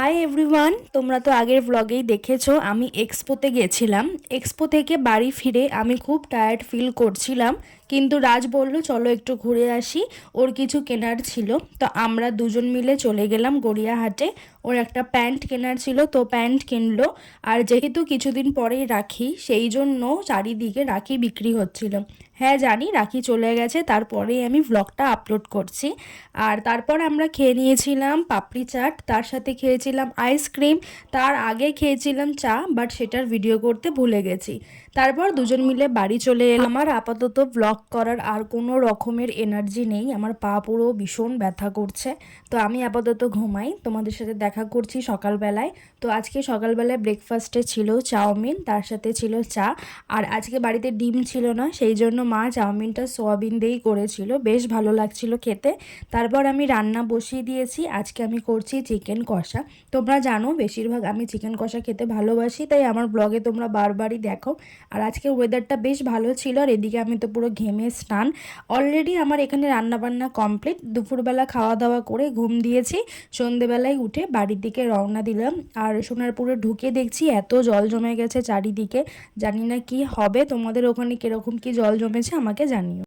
Hi everyone তোমরা তো আগের ব্লগেই দেখেছ, আমি এক্সপোতে গেছিলাম। এক্সপো থেকে বাড়ি ফিরে আমি খুব টায়ার্ড ফিল করছিলাম, কিন্তু রাজ বলল, চলো একটু ঘুরে আসি। ওর কিছু কেনার ছিল। তো আমরা দুজন মিলে চলে গেলাম গড়িয়াহাটে। ওর একটা প্যান্ট কেনার ছিল, তো প্যান্ট কিনলো। আর যেহেতু কিছুদিন পরেই রাখি, সেই জন্য চারিদিকে রাখি বিক্রি হচ্ছিল। হ্যাঁ জানি। রাখি চলে গেছে। তারপরেই আমি ব্লগটা আপলোড করছি। আর তারপর আমরা খেয়ে নিয়েছিলাম পাপড়ি চাট, তার সাথে খেয়েছিলাম আইসক্রিম তার আগে খেয়েছিলাম চা বাট সেটার ভিডিও করতে ভুলে গেছি। তারপর দুজন মিলে বাড়ি চলে এলাম। আমার আপাতত ব্লগ করার আর কোনো রকমের এনার্জি নেই। আমার পা পুরো ভীষণ ব্যথা করছে। তো আমি আপাতত ঘুমাই। তোমাদের সাথে দেখা করছি সকালবেলায়। তো আজকে সকালবেলায় ব্রেকফাস্টে ছিল চাউমিন, তার সাথে ছিল চা। আর আজকে বাড়িতে ডিম ছিল না, সেই জন্য মা চাউমিনটা সোয়াবিন দিয়েই করেছিল। বেশ ভালো লাগছিল খেতে। তারপর আমি রান্না বসিয়ে দিয়েছি। আজকে আমি করছি চিকেন কষা। তোমরা জানো, বেশিরভাগ আমি চিকেন কষা খেতে ভালোবাসি, তাই আমার ব্লগে তোমরা বারবারই দেখো। আর আজকে ওয়েদারটা বেশ ভালো ছিল, আর এদিকে আমি তো পুরো ঘেমে স্নান। অলরেডি আমার এখানে রান্নাবান্না কমপ্লিট দুপুরবেলা খাওয়া দাওয়া করে ঘুম দিয়েছি। সন্ধেবেলায় উঠে বাড়ির দিকে রওনা দিলাম। আর সোনারপুরে ঢুকে দেখছি এত জল জমে গেছে চারিদিকে। জানি না কি হবে, তোমাদের ওখানে কীরকম কি জল জমেছে আমাকে জানিও।